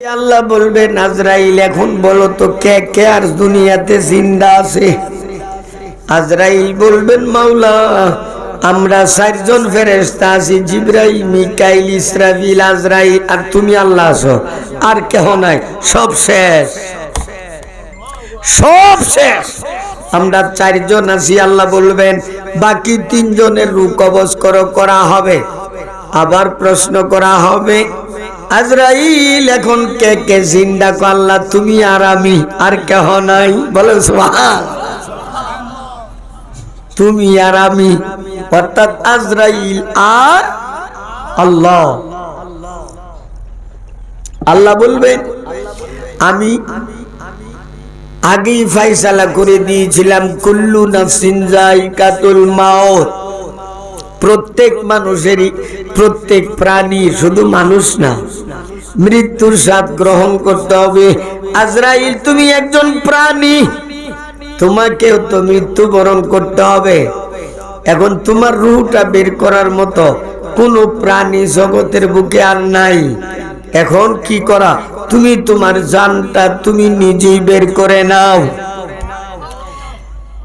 আল্লাহ বলবে আজরাইল এখন বলো তো কে কে আর দুনিয়াতে জিন্দা আছে? আজরাইল বলবেন, মাওলা, আমরা চারজন ফেরেস্তা আছি, জিব্রাইল, মিকাইল, ইসরাফিল, আজরাইল, আর তুমি আল্লাহ আছো। আর কেহ নাই। সব শেষ। সব শেষ। আমরা চারজন আছি, আল্লাহ বলবেন, বাকি তিনজনের রু কবজ করা হবে। আবার প্রশ্ন করা হবে আজরাইল, এখন কে কে জিন্দা আল্লাহ, তুমি আর আমি আর কেহ নাই। বলে তুমি আর আমি, অর্থাৎ আজরাইল আর আল্লাহ। আল্লাহ বলবেন আমি আগেই ফাইসালা করে দিয়েছিলাম, কুল্লু নাফসিন জাইকাতুল মাউত। প্রত্যেক মানুষেরই, প্রত্যেক প্রাণী শুধু মানুষ না। মৃত্যুর স্বাদ গ্রহণ করতে হবে। আজরাইল, তুমি একজন প্রাণী। তোমাকেও তো মৃত্যু বরণ করতে হবে। এখন তোমার রুহটা বের করার মতো কোনো প্রাণী জগতের বুকে আর নাই। এখন কি করা? তুমি তোমার জানটা তুমি নিজেই বের করে নাও।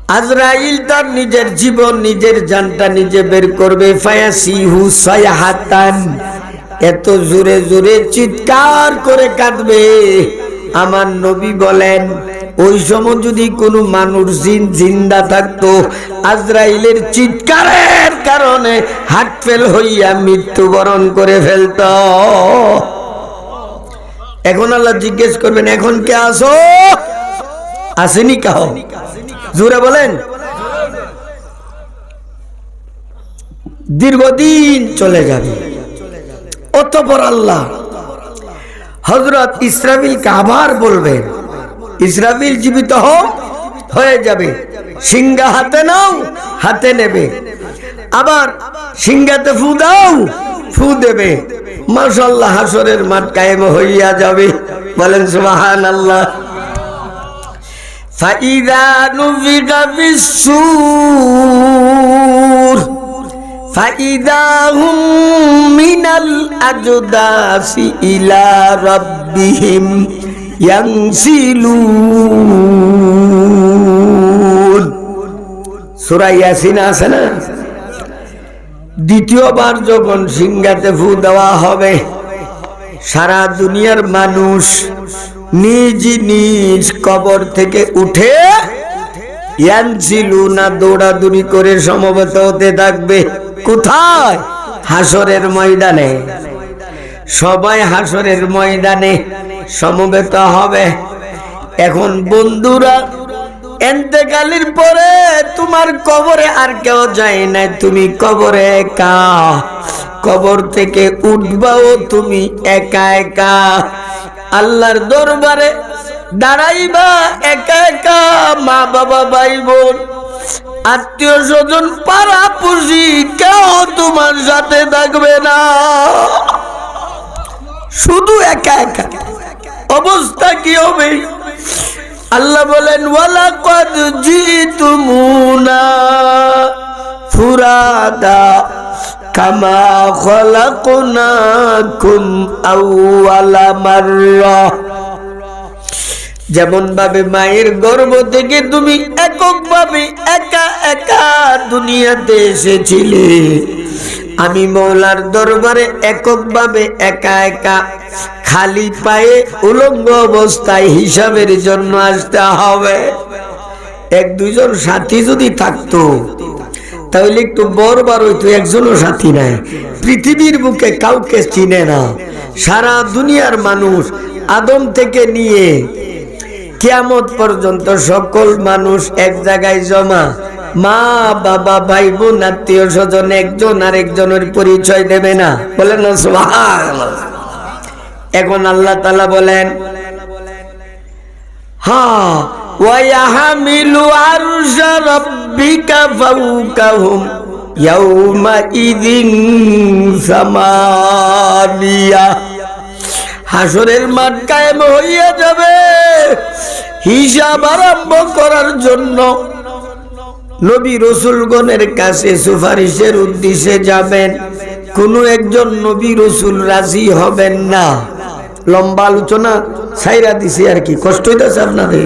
আজরাইল তার নিজের জীবন, নিজের জানটা নিজে বের করবে। ফায়াসিহু সায়াহাতান। এত জোরে জোরে চিৎকার করে কাঁদবে। আমার নবী বলেন, ওই সময় যদি কোনো মানুষ জিন, জিন্দা থাকতো, আজরাইলের চিৎকারের কারণে হাট ফেল হইয়া মৃত্যুবরণ করে ফেলত। এখন আল্লাহ জিজ্ঞেস করবেন, এখন কে আসো আসেনি কাহ। জোরে বলেন। দীর্ঘদিন চলে যাবে। অতপর আল্লাহ হজরত ইসরাফিলকে আবার বলবেন, ইসরাফিল জীবিত হও হয়ে যাবে। সিংহা হাতে নাও, হাতে নেবে। আবার সিংহাতে ফু দাও, ফু দেবে। মাশাল্লাহ হাসরের মাঠ কায়েম হইয়া যাবে। বলেন সুবাহান আল্লাহ فإذا نفق في السور فإذا هم من الأجداث إلى ربهم ينسلون সূরা ইয়াসিন আছে না দ্বিতীয়বার যখন সিংহাতে ফু দেওয়া হবে সারা দুনিয়ার মানুষ নিজ নিজ কবর থেকে উঠে না দৌড়াদৌড়ি করে সমবেত হতে থাকবে। কোথায়? হাসরের ময়দানে। সবাই হাসরের ময়দানে সমবেত হবে। এখন বন্ধুরা এতেকালির পরে তোমার কবরে আর কেউ যায় না তুমি কবরে একা। কবর থেকে উঠবাও তুমি একা একা। আল্লাহর দরবারে দাঁড়াইবা একা একা মা বাবা ভাই বোন, আত্মীয় স্বজন পাড়া পুষি কেউ তোমার সাথে থাকবে না। শুধু একা একা। অবস্থা কি হবে? আল্লাহ বলেন ওয়ালা কদ জিতুমুনা ফুরাদা কামা খলাকুনাকুম আউয়ালা মাররা। যেমন ভাবে মায়ের গর্ভ থেকে তুমি একক ভাবে একা একা দুনিয়াতে এসেছিলে, আমি মৌলার দরবারে একক ভাবে একা একা খালি পায়ে উলঙ্গ অবস্থায় হিসাবের জন্য আসতে হবে। এক দুজন সাথী যদি থাকতো তাহলে একটু বরবার হইতো, একজনও সাথী নাই। পৃথিবীর বুকে কাউকে চিনে না। সারা দুনিয়ার মানুষ আদম থেকে নিয়ে কিয়ামত পর্যন্ত সকল মানুষ এক জায়গায় জমা। মা, বাবা ভাই বোন আত্মীয় স্বজন, একজন আর একজনের পরিচয় দেবে না। বলেন এখন আল্লাহ তালা বলেন হ্যাঁ ويحمل عرش ربك فوقهم يومئذ ثمانية হাসরের মাঠ কায়েম হইয়া যাবে হিসাব আরম্ভ করার জন্য নবী রসুলগণের কাছে সুপারিশের উদ্দেশ্যে যাবেন কোনো একজন নবী রসুল রাজি হবেন না লম্বা আলোচনা সাইরা দিছি আর কি কষ্ট হইতেছে আপনাদের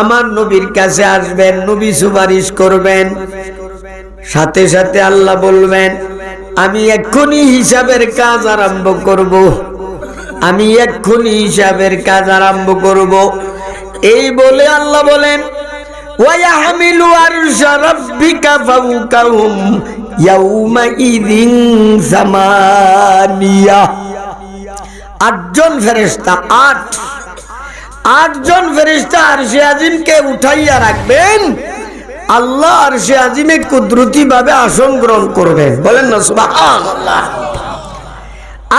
আমার নবীর কাছে আসবেন, নবী সুপারিশ করবেন সাথে সাথে আল্লাহ বলবেন, আমি এক্ষুনি হিসাবের কাজ আরম্ভ করব। আমি এক্ষুনি হিসাবের কাজ আরম্ভ করব। এই বলে আল্লাহ বলেন আটজন ফেরেস্তা আট আটজন ফেরেশতা আরশে আজিমকে উঠাইয়া রাখবেন আল্লাহ আরশে আজিমে কুদরতি ভাবে আসন গ্রহণ করবেন বলেন না সুবহানাল্লাহ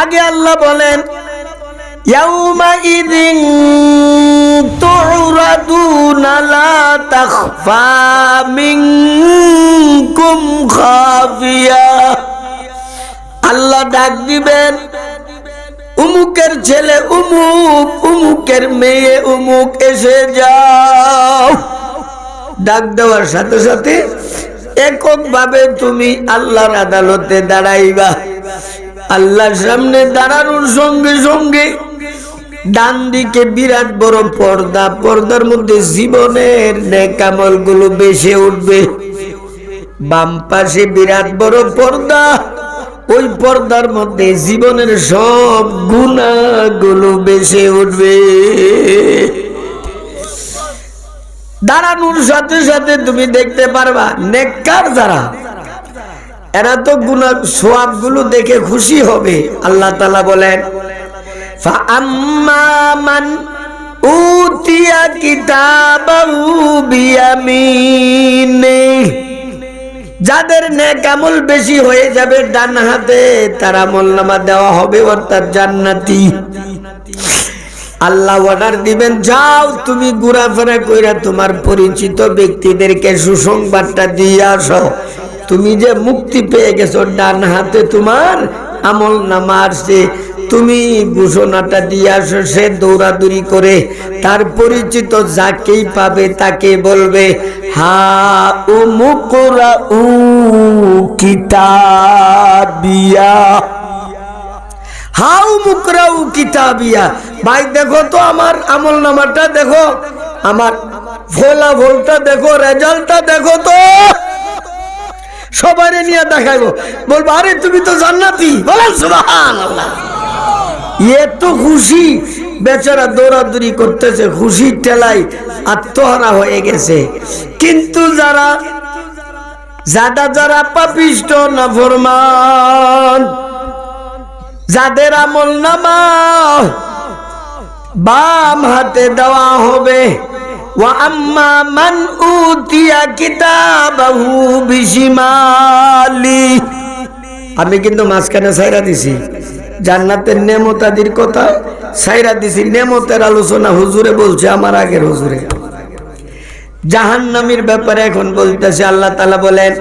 আগে আল্লাহ বলেন يومئذ تعرضون لا تخفى منكم خافية আল্লাহ ডাক দিবেন উমুকের ছেলে উমুক, উমুকের মেয়ে উমুক, এসে যাও। ডাক দেওয়ার সাথে সাথে এককভাবে তুমি আল্লাহর আদালতে দাঁড়াইবা। আল্লাহর সামনে দাঁড়ানোর সঙ্গে সঙ্গে ডান দিকে বিরাট বড় পর্দা, পর্দার মধ্যে জীবনের নেকামলগুলো বেসে উঠবে। বাম পাশে বিরাট বড় পর্দা। ওই পর্দার মধ্যে জীবনের সব গুণাগুলো বেসে উঠবে। দাঁড়ানোর সাথে সাথে তুমি দেখতে পারবা, নেককার যারা, এরা তো গুণা সোয়াবগুলো দেখে খুশি হবে, আল্লাহ তালা বলেন মান উতিয়া কিতাবাহু বিয়ামিনে যাদের নেক আমল বেশি হয়ে যাবে ডান হাতে, তার আমল নামা দেওয়া হবে অর্থাৎ জান্নাতি। আল্লাহ অর্ডার দিবেন, যাও, তুমি ঘোরাফেরা কইরা তোমার পরিচিত ব্যক্তিদেরকে সুসংবাদটা দিয়ে আসো। তুমি যে মুক্তি পেয়ে গেছো ডান হাতে, তোমার আমল নামা আসছে। তুমি ঘোষণাটা দিয়ে আসো, সে দৌড়াদৌড়ি করে তার পরিচিত যাকেই পাবে তাকে বলবে, হা ও মুকুরা উ কিতাবিয়া হাউ মুকরাউ কিতাবিয়া। ভাই, দেখো তো আমার আমল নামাটা, দেখো আমার ফোলা ফলটা দেখো রেজাল্টটা, দেখো তো। সবারে নিয়ে দেখাইবো। বলব, আরে তুমি তো জান্নাতি। বলেন সুবহানাল্লাহ। এত খুশি বেচারা দৌড়াদৌড়ি করতেছে খুশি টেলাই আত্মহারা হয়ে গেছে কিন্তু যারা যারা যারা পাপিষ্ট না ফরমান যাদের আমল নামা বাম হাতে দেওয়া হবে وأما من أوتي كتابه بشماله আমি কিন্তু মাঝখানে সাইরা দিছি জান্নাতের নেমতাদির কথা সাইরা দিছি, নেমতের আলোচনা হুজুরে বলছে, আমার আগের হুজুরে। জাহান্নামীর ব্যাপারে এখন বলতেছে, আল্লাহ তালা বলেন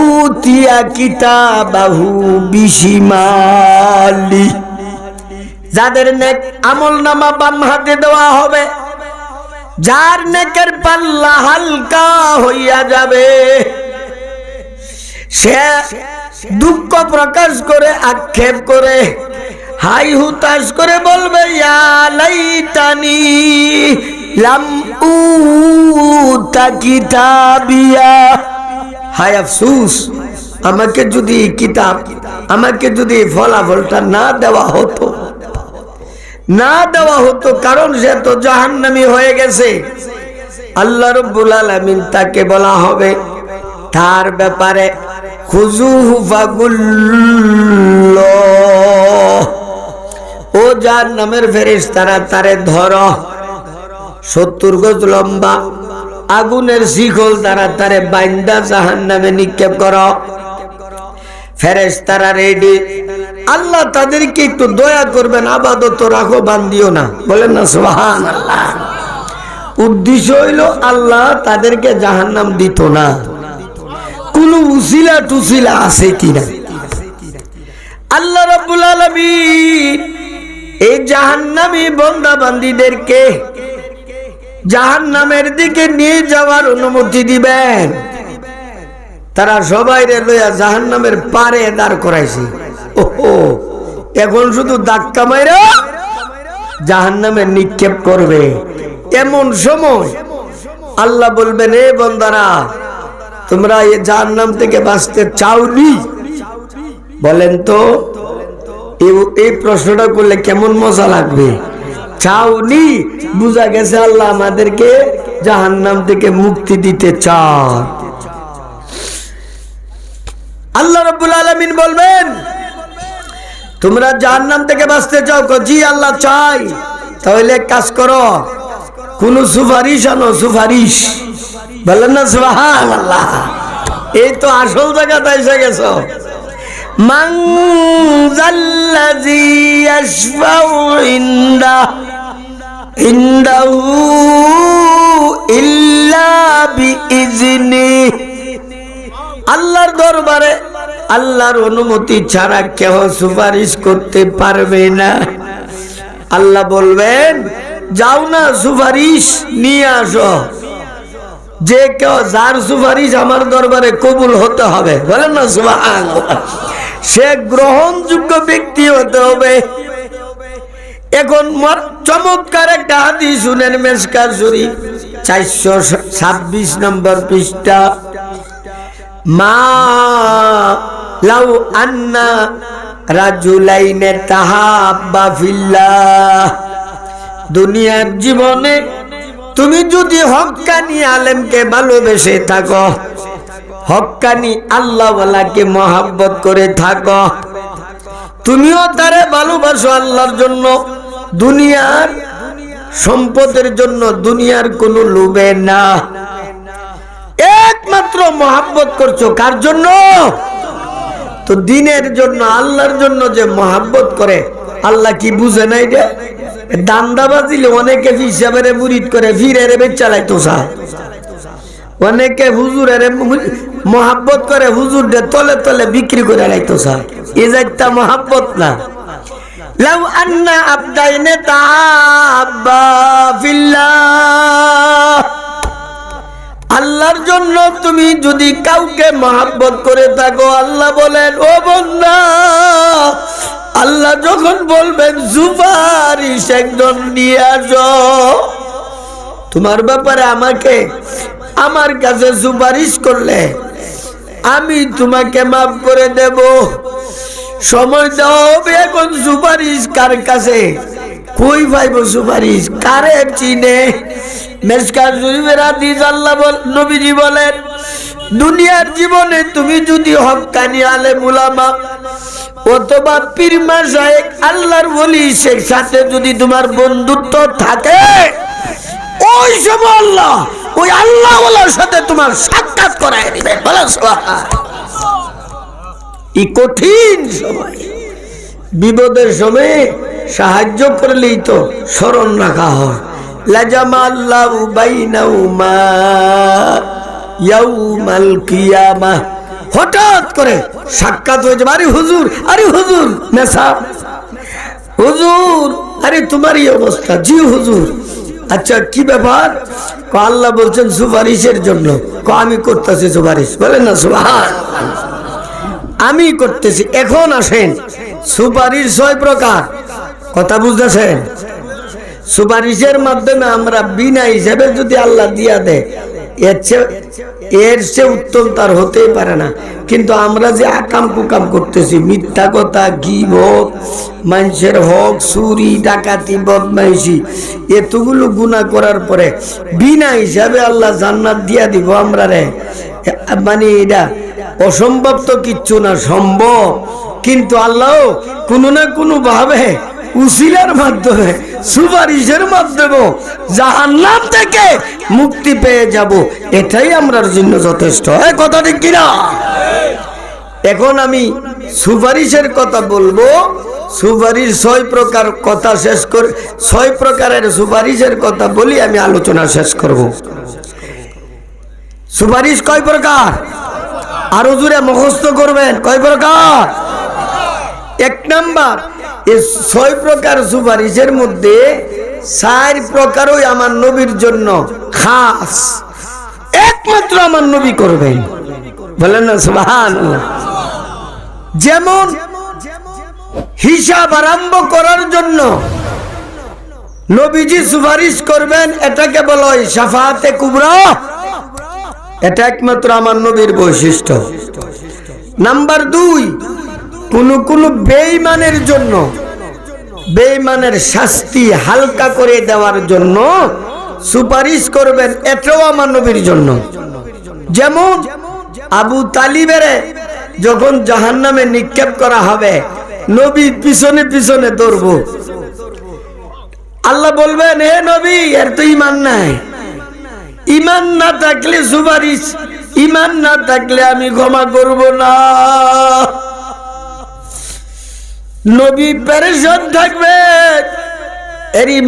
উতিয়া কিতাবাহু বিশিমালি। যাদের নেক আমল নামা বাম হাতে দেওয়া হবে, যার নেকের পাল্লা হালকা হইয়া যাবে, সে দুঃখ প্রকাশ করে, আক্ষেপ করে। হাই হুতাশ করে বলবে লাইতানি লাম উতা কিতাবিয়া। হাই আমাকে যদি কিতাব, আমাকে যদি ফলাফলটা না দেওয়া হতো, না দেওয়া হতো, কারণ সে তো জাহান্নামি হয়ে গেছে। আল্লাহ রব্বুল আলামিন তাকে বলা হবে, তার ব্যাপারে খুজুহু ফাগুল্ল ও যার নামের ফেরেস তারা তারে ধর। সত্তর গজ লম্বা। আগুনের শিখল তারা তারে বাইন্দা জাহান নামে নিক্ষেপ কর। ফেরেস তারা রেডি আল্লাহ তাদেরকে একটু দয়া করবেন, আবাদত রাখো, বান্দিও না। বলেন না সোহান আল্লাহ উদ্দেশ্য হইল আল্লাহ তাদেরকে জাহান নাম দিত না। কোন উসিলা টুসিলা আছে কিনা? আল্লাহ রাব্বুল আলামিন এই জাহান্নামী বন্দা বান্দিদেরকে জাহান্নামের দিকে নিয়ে যাওয়ার অনুমতি দিবেন। তারা সবাই রে লইয়া জাহান্নামের পারে দাঁড় করাইছে। ওহো, এখন শুধু ধাক্কা মাইরা জাহান্নামে নিক্ষেপ করবে। এমন সময় আল্লাহ বলবেন, এ বন্দারা তোমরা এই জাহান্নাম থেকে বাঁচতে চাওনি? বলেন তো এই- প্রশ্নটা করলে কেমন মজা লাগবে? চাওনি? বুঝা গেছে আল্লাহ আমাদেরকে জাহান নাম থেকে মুক্তি দিতে চান। আল্লাহ রব্বুল আলমিন বলবেন, তোমরা জাহান নাম থেকে বাঁচতে চাও জি, আল্লাহ চাই। তাহলে কাজ করো, কোন সুপারিশ আনো, সুপারিশ। বলেন না সুবাহান আল্লাহ এই তো আসল জায়গাতে এসে গেছো। আল্লাহর দরবারে, আল্লাহর অনুমতি ছাড়া কেউ সুপারিশ করতে পারবে না। আল্লাহ বলবেন, যাও না সুপারিশ নিয়ে আসো। যে কেউ যার সুপারিশ আমার দরবারে কবুল হতে হবে, বলেন না সুবাহ সে গ্রহণযোগ্য ব্যক্তি হতে হবে। এখন চমৎকার একটা হাদি শুনেন মেসকার শরীফ চারশো ছাব্বিশ নম্বর পৃষ্ঠা। মা লাউ আন্না রাজুলাইনে তাহাব্বা ফিল্লাহ। দুনিয়ার জীবনে তুমি যদি হক্কানি আলেমকে ভালোবেসে থাকো হক্কানি আল্লাহওয়ালাকে মহাব্বত করে থাকো, তুমিও তারে ভালোবাসো আল্লাহর জন্য, দুনিয়ার সম্পদের জন্য দুনিয়ার কোনো লোভে না। একমাত্র মহাব্বত করছ কার জন্য? তো দিনের জন্য, আল্লাহর জন্য যে মহাব্বত করে আল্লাহ কি বুঝে নাই রে? দান্দা বাজিলে অনেকে হিসাবের মুরিদ করে ফিরে রে চালাইতো সা অনেকে হুজুরের মহাব্বত করে হুজুর তলে তলে বিক্রি করে লাইতো সা এ যাইতা মহাব্বত না। লাউ আন্না আবদাইনে তাহাব্বা ফিল্লাহ। আল্লাহর জন্য তুমি যদি কাউকে মহাব্বত করে থাকো, আল্লাহ বলেন, ও বন্ধা আল্লাহ যখন বলবেন, সুপারিশ একজন নিয়ে আসো। তোমার ব্যাপারে আমাকে, আমার কাছে সুপারিশ করলে আমি তোমাকে মাফ করে দেব। সময় দেওয়া হবে এখন সুপারিশ কার কাছে? কই পাইব সুপারিশ? কারে চিনে? মেসকার শরীফের হাদিস আল্লাহ নবীজি বলেন দুনিয়ার জীবনে তুমি যদি হকানি আলে মুলামা অথবা পীরমা সাহেব আল্লাহর বলি সে সাথে যদি তোমার বন্ধুত্ব থাকে, ওই সময় আল্লাহ, ওই আল্লাহ সাথে তোমার সাক্ষাৎ করায় দিবে। এই কঠিন সময়, বিপদের সময়ে সাহায্য করলেই তো স্মরণ রাখা হয়। লাজামা আল্লাহ বাইনাউমা হঠাৎ করে সাক্ষাৎ আরে হুজুর আরে হুজুর মেসা হুজুর, আরে তোমারই অবস্থা, জি হুজুর। আচ্ছা কি ব্যাপার? আল্লাহ বলছেন সুপারিশের জন্য। আমি করতেছি সুপারিশ। বলেন না সুহান আমি করতেছি, এখন আসেন। সুপারিশ ছয় প্রকার। কথা বুঝতেছেন? সুপারিশের মাধ্যমে আমরা বিনা হিসেবে যদি আল্লাহ দিয়া দেয় এর চেয়ে উত্তম তার হতেই পারে না। কিন্তু আমরা যে আকাম কুকাম করতেছি, মিথ্যা কথা, গিবত, মানুষের হক, চুরি, ডাকাতি, বদমাইশি, এতগুলো গুণা করার পরে বিনা হিসাবে আল্লাহ জান্নাত দিয়া দিব আমরা রে। মানে এটা অসম্ভব তো কিচ্ছু না, সম্ভব। কিন্তু আল্লাহ কোনো না কোনো ভাবে উসিলার মাধ্যমে, সুপারিশের মাধ্যমে জাহান্নাম থেকে মুক্তি পেয়ে যাব। এটাই আমরার জন্য যথেষ্ট। এ কথা ঠিক কিনা? এখন আমি সুপারিশের কথা বলব। সুপারিশ ছয় প্রকার কথা শেষ করে, ছয় প্রকারের সুপারিশের কথা বলি, আমি আলোচনা শেষ করব। সুপারিশ কয় প্রকার? আরও জুড়ে মুখস্থ করবেন। কয় প্রকার? এক নাম্বার এই ছয় প্রকার সুপারিশের মধ্যে চার প্রকারই আমার নবীর জন্য খাস। একমাত্র আমার নবী করবেন। বলেন না যেমন হিসাব আরম্ভ করার জন্য নবীজি সুপারিশ করবেন, এটাকে বলা হয় সাফাতে কুবরা। এটা একমাত্র আমার নবীর বৈশিষ্ট্য। নাম্বার দুই কোন কোনো বেইমানের জন্য বেইমানের শাস্তি হালকা করে দেওয়ার জন্য সুপারিশ করবেন এটাও আমার নবীর জন্য। যেমন আবু তালিবের যখন জাহান নামে নিক্ষেপ করা হবে, নবী পিছনে পিছনে দৌড়বো। আল্লাহ বলবেন হে নবী, এর তো ইমান নাই। ইমান না থাকলে সুপারিশ ইমান না থাকলে আমি ক্ষমা করব না। নবী পেরেশন থাকবে। এরই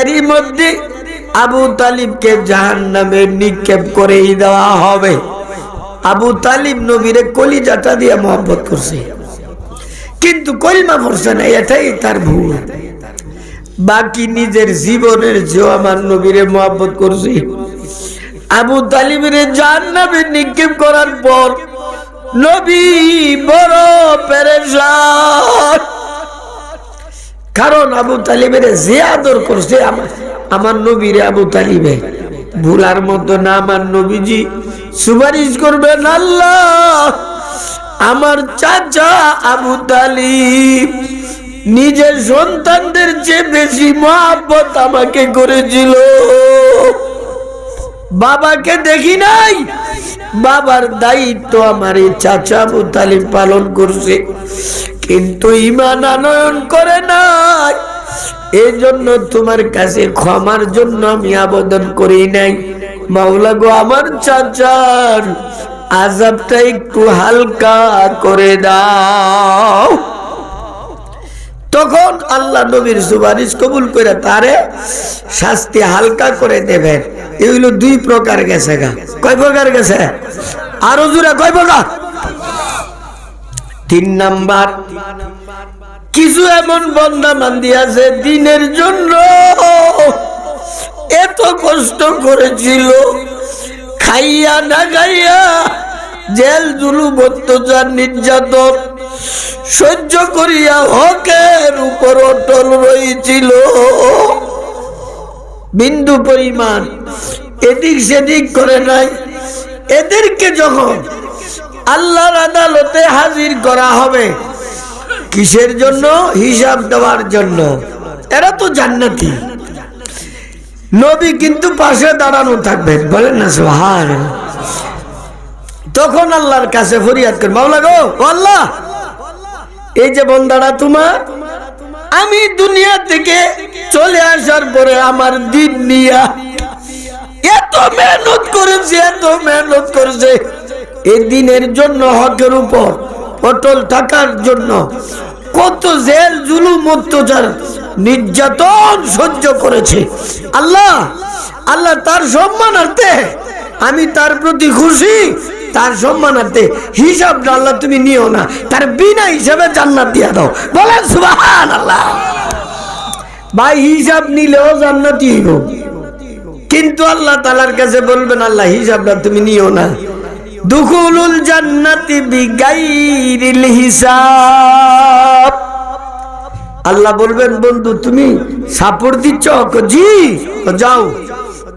এরই মধ্যে আবু তালিবকে জাহান নামে নিক্ষেপ করেই দেওয়া হবে। আবু তালিব নবীরে কলিজাটা দিয়ে মহব্বত করছে। কিন্তু কলিমা পড়ছে না এটাই তার ভুল। বাকি নিজের জীবনের যে আমার নবীরে মহব্বত করছে। আবু তালিবের জাহান্নামে নিক্ষেপ করার পর নবী বড় পেরেশান। কারণ আবু তালিবের যে আদর করছে আমার নবীরে আবু তালিবে। ভুলার মতো না আমার নবীজি। সুপারিশ করবেন আল্লাহ। আমার চাচা আবু তালিব নিজের সন্তানদের চেয়ে বেশি মহাব্বত আমাকে করেছিল। বাবাকে দেখি নাই। বাবার দায়িত্ব আমার এই চাচা আবু তালিব পালন করছে। কিন্তু ইমান আনয়ন করে নাই। এই জন্য তোমার কাছে ক্ষমার জন্য আমি আবেদন করি নাই। মাওলা গো, আমার চাচার আজাবটা একটু হালকা করে দাও। তখন আল্লাহ নবীর সুপারিশ কবুল করে তারে শাস্তি হালকা করে দেবেন। এগুলো দুই প্রকার গেছে গা। কয় প্রকার গেছে? আরও জোরে কয় প্রকার? তিন নাম্বার, কিছু এমন বন্দা বান্দি আছে দিনের জন্য। এত কষ্ট করেছিল, খাইয়া না খাইয়া জেল জুলুম, অত্যাচার, নির্যাতন সহ্য করিয়া হকের উপর অটল রয়েছিল বিন্দু পরিমাণ এদিক সেদিক করে নাই। এদেরকে যখন আল্লাহর আদালতে হাজির করা হবে। কিসের জন্য? হিসাব দেওয়ার জন্য। এরা তো জান্নাতি। নবী কিন্তু পাশে দাঁড়ানো থাকবেন বলেন না সোহান তখন আল্লাহর কাছে ফরিয়াদ কর মাওলা গো আল্লাহ, এই যে বন্দারা তোমার, আমি দুনিয়া থেকে চলে আসার পরে আমার দিন নিয়া এত মেহনত করেছে, এত মেহনত করেছে। এই দিনের জন্য হকের উপর অটল থাকার জন্য কত জেল জুলুম অত্যাচার নির্যাতন সহ্য করেছে। আল্লাহ আল্লাহ তার সম্মানার্থে, আমি তার প্রতি খুশি, তার সম্মানার্থে হিসাবটা আল্লাহ তুমি নিও না, তার বিনা হিসাবে জান্নাত দিয়া দাও। বলেন সুবাহান আল্লাহ ভাই, হিসাব নিলেও জান্নাতি হইব। কিন্তু আল্লাহ তালার কাছে বলবেন, আল্লাহ হিসাবটা তুমি নিও না। দুখুলুল জান্নাতি বিগাইরিল হিসাব। আল্লাহ বলবেন, বন্ধু, তুমি সাপোর্ট দিচ্ছ? জি যাও,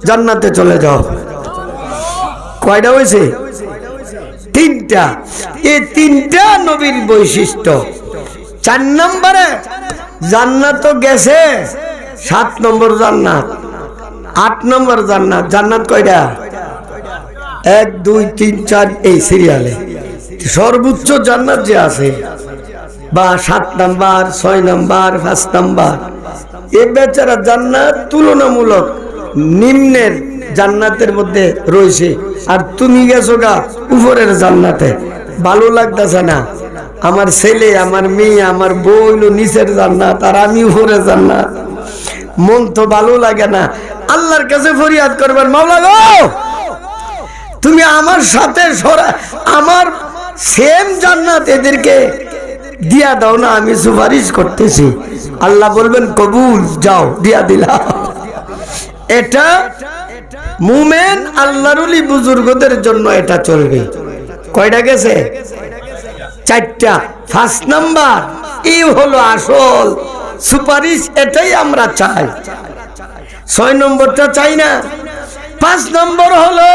জান্নাতে চলে যাও। কয়টা হয়েছে? তিনটা। এই তিনটা নবীর বৈশিষ্ট্য। চার নম্বরে, জান্নাত গেছে, সাত নম্বর জান্নাত, আট নম্বর জান্নাত। জান্নাত কয়টা? এক, দুই, তিন, চার, এই সিরিয়ালে। সর্বোচ্চ জান্নাত যে আছে, বা সাত নাম্বার, ছয় নাম্বার, পাঁচ নাম্বার, এ বেচারা জান্নাত তুলনামূলক নিম্নের জান্নাতের মধ্যে রয়েছে। আর তুমি গেছো গা উপরের জান্নাতে। ভালো লাগতেছে না। আমার ছেলে, আমার মেয়ে, আমার বউ হইল নিচের জান্নাত, আর আমি উপরে জান্নাত। মন তো ভালো লাগে না। আল্লাহর কাছে ফরিয়াদ করবেন মাওলা গো! তুমি আমার সাথে সরা, আমার সেম জান্নাত এদেরকে দিয়া দাও না, আমি সুপারিশ করতেছি। আল্লাহ বলবেন, কবুল, যাও, দিয়া দিলা। এটা মুমেন আল্লাহরুলি বুজুর্গদের জন্য এটা চলবে। কয়টা গেছে? চারটা। ফার্স্ট নাম্বার এই হলো আসল। সুপারিশ এটাই আমরা চাই। ছয় নম্বরটা চাই না? পাঁচ নম্বর হলো,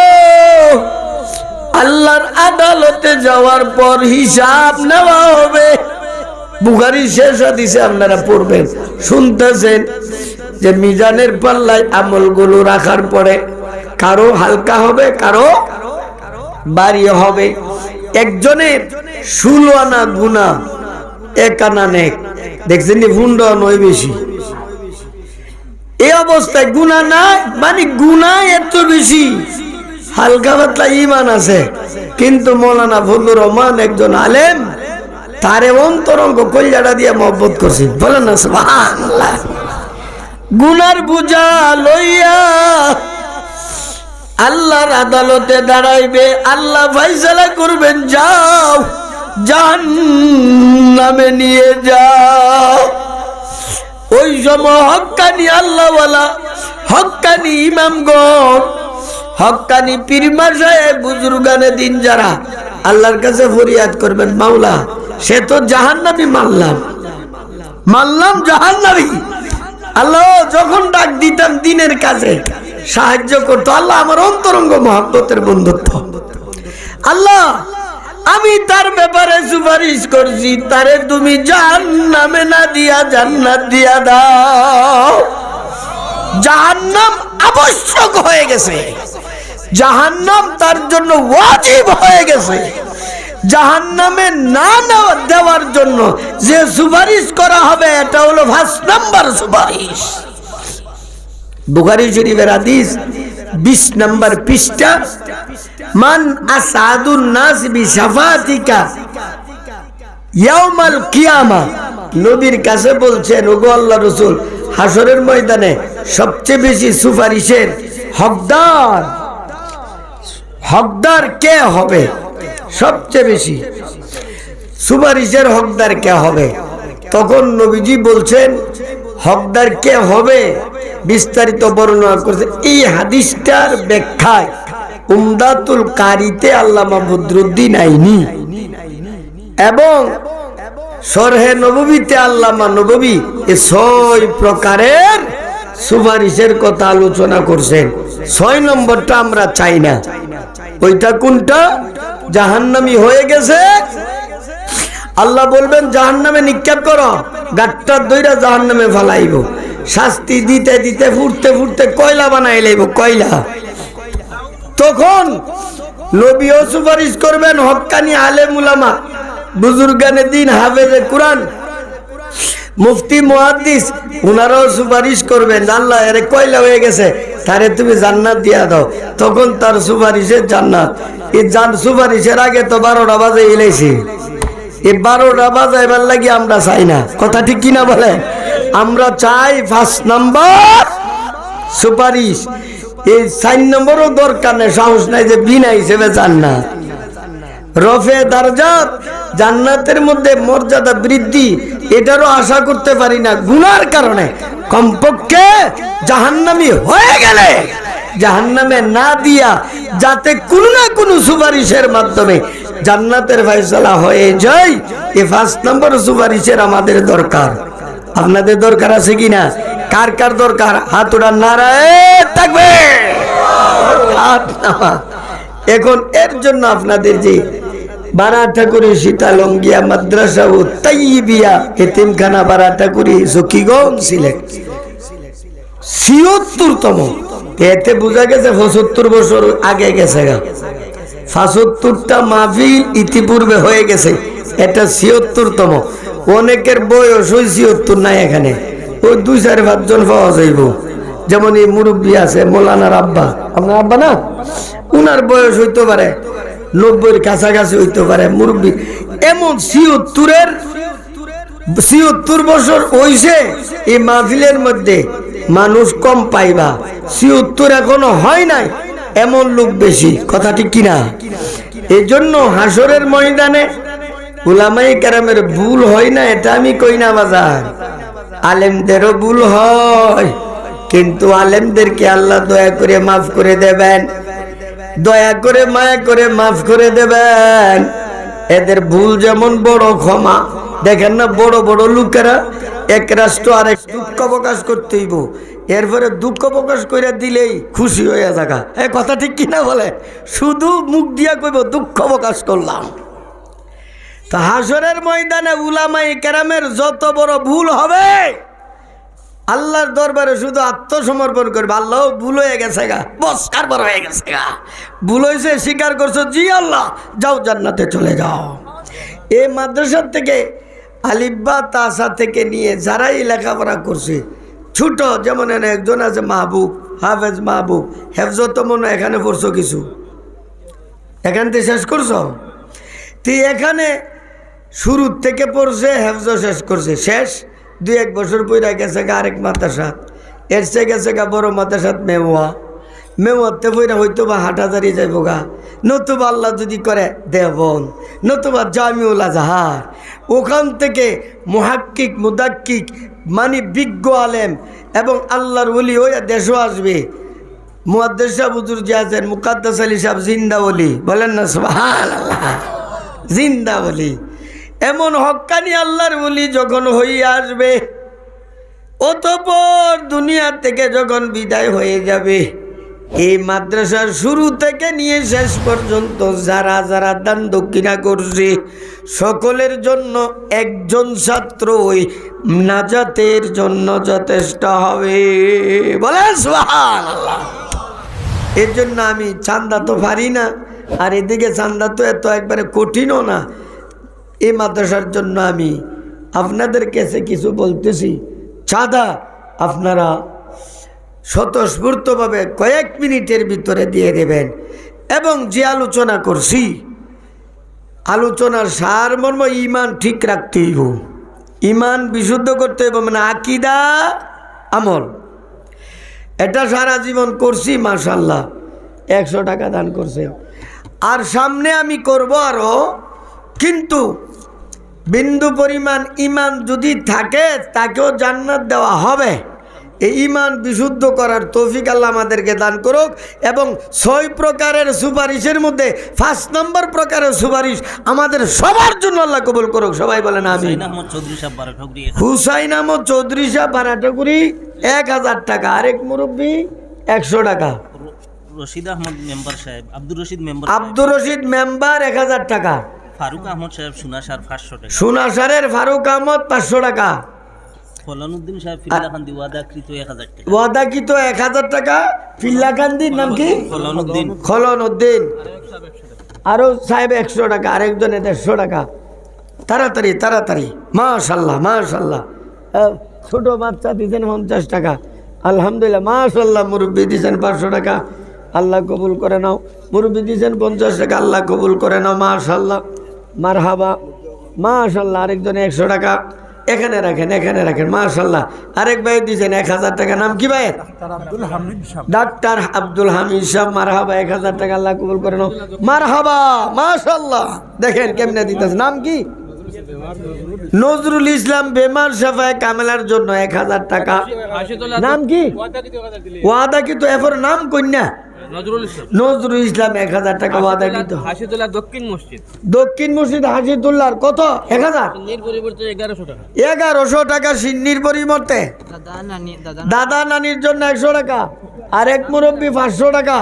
আল্লাহর আদালতে যাওয়ার পর হিসাব নেওয়া হবে। বুখারি শেষ হাদিসে আপনারা পড়বেন, শুনতেছেন যে মিজানের পাল্লায় আমলগুলো রাখার পরে কারও হালকা হবে, কারও বাড়ি হবে। একজনের ষোলো আনা গুণা এক আনা নেক। দেখছেন নি, ভুন্ড নয় বেশি। এই অবস্থায় গুণা নাই মানে গুণা এত বেশি। হালকা পাতলা ইমান আছে। কিন্তু মৌলানা ফজলুর রহমান একজন আলেম, তারে অন্তরঙ্গ কল্যাণা দিয়ে মহব্বত করছি। বলেন না গুনার বুঝা লইয়া আল্লাহর আদালতে দাঁড়াইবে, আল্লাহ ফাইসালা করবেন, যাও জান নামে নিয়ে যাও। ওই সময় হক্কানি আল্লাহওয়ালা হক্কানি ইমামগণ হক্কানি পীরমা সাহেব বুজুর্গানে দিন যারা, আল্লাহর কাছে ফরিয়াদ করবেন, মাওলা, সে তো জাহান্নামি মানলাম মানলাম জাহান্নামি। আল্লাহ যখন ডাক দিতাম দিনের কাজে, সাহায্য করতো। আল্লাহ আমার অন্তরঙ্গ মহব্বতের বন্ধুত্ব। আল্লাহ আমি তার ব্যাপারে সুপারিশ করছি, তারে তুমি জান নামে না দিয়া জান্নাত দিয়া দাও। জাহান্নাম আবশ্যক হয়ে গেছে। জাহান্নাম তার জন্য ওয়াজিব হয়ে গেছে। জাহান্নামে না দেওয়ার জন্য যে সুপারিশ করা হবে, এটা হলো ফার্স্ট নাম্বার সুপারিশ। বুখারি শরীফের হাদিস বিশ নাম্বার পৃষ্ঠা, মান আসাদুন নাস বি শাফাতিকা ইয়াউমাল কিয়ামা। নবীর কাছে বলছেন, ওগো আল্লাহ রসুল হাসরের ময়দানে সবচেয়ে বেশি সুপারিশের হকদার হকদার কে হবে? সবচেয়ে বেশি সুপারিশের হকদার কে হবে? তখন নবীজি বলছেন হকদার কে হবে? বিস্তারিত বর্ণনা করছে। এই হাদিসটার ব্যাখ্যায় উমদাতুল কারিতে আল্লামা বদরুদ্দিন আইনি এবং সরহে নবীতে আল্লামা নবী এ ছয় প্রকারের সুপারিশের কথা আলোচনা করছেন ছয় নম্বরটা আমরা চাই না। ওইটা কোনটা? জাহান্নামি হয়ে গেছে আল্লাহ বলবেন, জাহান্নামে নিক্ষেপ করো। গাটটা দইরা জাহান্নামে ফালাইব। শাস্তি দিতে দিতে ফুটতে ফুটতে কয়লা বানাই লাইব, কয়লা। তখন নবীও সুপারিশ করবেন হক্কানি আলেম উলামা, বুজুর্গানে দিন হাফেজে কোরআন, মুফতি মুহাদ্দিস, উনারাও সুপারিশ করবেন আল্লাহ, এর কয়লা হয়ে গেছে, তারে তুমি জান্নাত দিয়া দাও। তখন তার সুপারিশের জান্নাত। এই জান সুপারিশের আগে তো বারোটা বাজে এলেছি আমরা চাই না। কথা ঠিক কিনা বলে? আমরা চাই ফার্স্ট নাম্বার সুপারিশ। এই নম্বরও দরকার নেই, সাহস নাই যে বিনা হিসেবে জান্নাত রফে দারজাত, জান্নাতের মধ্যে মর্যাদা বৃদ্ধি, এটারও আশা করতে পারি না। গুনার কারণে কমপক্ষে জাহান্নামি হয়ে গেলে, জাহান্নামে না দিয়া যাতে কোনো না কোনো সুপারিশের মাধ্যমে জান্নাতের ফয়সলা হয়ে যায়। এ ফার্স্ট নম্বর সুপারিশের আমাদের দরকার। আপনাদের দরকার আছে কিনা? কার কার দরকার? হাত উড়ান নারায় থাকবে। এখন এর জন্য আপনাদের যে বারা ঠাকুরি সীতালঙ্গিয়া মাদ্রাসা ও তাইবিয়া এতিমখানা বারা ঠাকুরি জকিগঞ্জ সিলেট। ছিয়ত্তরতম। এতে বোঝা গেছে পঁচাত্তর বছর আগে গেছে গা। পঁচাত্তরটা মাহফিল ইতিপূর্বে হয়ে গেছে। এটা ছিয়ত্তরতম। অনেকের বয়স ওই ছিয়ত্তর নাই এখানে। ওই দুই চার পাঁচজন পাওয়া যাইব। যেমন এই মুরব্বী আছে, মোলানার আব্বা। আপনার আব্বা না? উনার বয়স হইতে পারে, নব্বইয়ের কাছাকাছি হইতে পারে। মুরব্বী, এমন ছিয়ত্তরের, ছিয়ত্তর বছর হইছে এই মাহফিলের মধ্যে মানুষ কম পাইবা। ছিয়ত্তর এখনও হয় নাই। এমন লোক বেশি, কথা ঠিক কিনা? এই জন্য হাসরের ময়দানে উলামাই কারামের ভুল হয় না, এটা আমি কই না বাজার? আলেমদেরও ভুল হয়, কিন্তু আলেমদেরকে আল্লাহ দয়া করে মাফ করে দেবেন। দয়া করে, মায়া করে মাফ করে দেবেন। এদের ভুল যেমন বড় ক্ষমা, দেখেন না বড় বড় লোকেরা এক রাষ্ট্র আর এক দুঃখ প্রকাশ করতেইব এরপরে দুঃখ প্রকাশ করে দিলেই খুশি হয়ে থাকা এ কথা ঠিক কিনা বলে? শুধু মুখ দিয়া কইব, দুঃখ প্রকাশ করলাম। তা হাসরের ময়দানে উলামাই কেরামের যত বড় ভুল হবে, আল্লাহর দরবারে শুধু আত্মসমর্পণ করবে। আল্লাহ ভুল হয়ে গেছে গা বস কারবার হয়ে গেছে গা। ভুল হয়েছে স্বীকার করছ, জি আল্লাহ, যাও জান্নাতে চলে যাও। এই মাদ্রাসার থেকে আলিব্বা তাসা থেকে নিয়ে যারাই লেখাপড়া করছে, ছোট যেমন এনে একজন আছে মাহবুব, হাফেজ মাহবুব, হেফজত তো মনে এখানে পড়ছো কিছু। এখান থেকে শেষ করছ? তুই এখানে শুরুর থেকে পড়ছে, হেফজ শেষ করছে। শেষ, দুই এক বছর পইরা গেছে গা আরেক মাদ্রাসাত এর সে গেছে গা বড় মাদ্রাসাত মেওয়া। মেওয়াতে পইরা হয়তো বা হাটাজারি যাইব গা। নতুবা আল্লাহ যদি করে, দেবন। নতুবা জামিউল আজহার। ওখান থেকে মহাক্কিক, মুদাক্কিক মানে বিজ্ঞ আলেম এবং আল্লাহর ওলি হইয়া দেশও আসবে। মুয়াদ্দেস সাহেব হুজুর যে আছেন, মুকাদ্দাস আলী সাহেব জিন্দা বলি বলেন না, সুবহানাল্লাহ। জিন্দা বলি এমন হক্কানি আল্লাহর বলি যখন হইয়া আসবে, অতপর দুনিয়া থেকে যখন বিদায় হয়ে যাবে। এই মাদ্রাসার শুরু থেকে নিয়ে শেষ পর্যন্ত যারা যারা দান দক্ষিণা করছে, সকলের জন্য একজন ছাত্র ওই নাজাতের জন্য যথেষ্ট হবে। বলে এর জন্য আমি চান্দা তো পারি না, আর এদিকে চান্দা তো এত একবারে কঠিনও না। এই মাদ্রাসার জন্য আমি আপনাদের কাছে কিছু বলতেছি। চাঁদা আপনারা স্বতঃস্ফূর্তভাবে কয়েক মিনিটের ভিতরে দিয়ে দেবেন। এবং যে আলোচনা করছি, আলোচনার সার মর্ম ইমান ঠিক রাখতেই হো। ইমান বিশুদ্ধ করতে হবে মানে আকিদা, আমল। এটা সারা জীবন করছি মাশাল্লাহ একশো টাকা দান করছে। আর সামনে আমি করব আরও কিন্তু বিন্দু পরিমাণ ইমান যদি থাকে, তাকেও জান্নাত দেওয়া হবে। এই ইমান বিশুদ্ধ করার তৌফিক আল্লাহ আমাদেরকে দান করুক এবং ছয় প্রকারের সুপারিশের মধ্যে ফার্স্ট নম্বর প্রকারের সুপারিশ আমাদের সবার জন্য আল্লাহ কবুল করুক। সবাই বলেন আমি হুসাইন আহমদ চৌধুরী সাহেব বারো ঠগরি হুসাইন আহমদ চৌধুরী সাহেব ভাড়াটুকুরি এক হাজার টাকা। আরেক মুরব্বী একশো টাকা। রশিদ আহমদ মেম্বার সাহেব আব্দুর রশিদ মেম্বার আব্দুর রশিদ মেম্বার এক হাজার টাকা। ফারুক আহমদ সাহেব সুনাসার পাঁচশো টাকা। সুনাসারের ফারুক আহমদ পাঁচশো টাকা। ফলানুদ্দিন সাহেব ফিরলাখান্দি ওয়াদাকৃত এক হাজার টাকা। ওয়াদা এক হাজার টাকা? পিল্লাকান্দির নাম কি? ফলানুদ্দিন। খলন উদ্দিন আরও সাহেব একশো টাকা আরেকজনে দেড়শো টাকা। তাড়াতাড়ি তাড়াতাড়ি। মাশাল্লাহ মাশাল্লাহ। আহ, ছোট বাচ্চা দিচ্ছেন পঞ্চাশ টাকা। আলহামদুলিল্লাহ মাশাল্লাহ মুরব্বী দিচ্ছেন পাঁচশো টাকা। আল্লাহ কবুল করে নাও। মুরব্বী দিচ্ছেন পঞ্চাশ টাকা আল্লাহ কবুল করে নাও মাশাল্লাহ। মার হাবা মাশাল্লাহ আরেকজনে একশো টাকা। এখানে রাখেন এখানে রাখেন মাশাল্লাহ আরেক ভাই দিয়েছেন এক হাজার টাকা নাম কি ভাই? ডাক্তার আব্দুল হামিদ মার মারহাবা এক হাজার টাকা আল্লাহ কবুল করে নাও। মারহাবা মাশাল্লাহ দেখেন কেমনে দিতেছে নাম কি? নজরুল ইসলাম বেমার সাফায় কামেলার জন্য এক হাজার টাকা। নাম কি? ওয়াদা কি তো এরপর নাম কন্যা নজরুল ইসলাম। এক হাজার টাকা ওয়াদা কি তো হাসিদুল্লাহ দক্ষিণ মসজিদ। দক্ষিণ মসজিদ হাজিদুল্লাহর কত? এক হাজার? এগারোশো টাকা। সিন্নির পরিবর্তে। দাদা নানি দাদা দাদা নানির জন্য একশো টাকা। আর এক মুরব্বী পাঁচশো টাকা।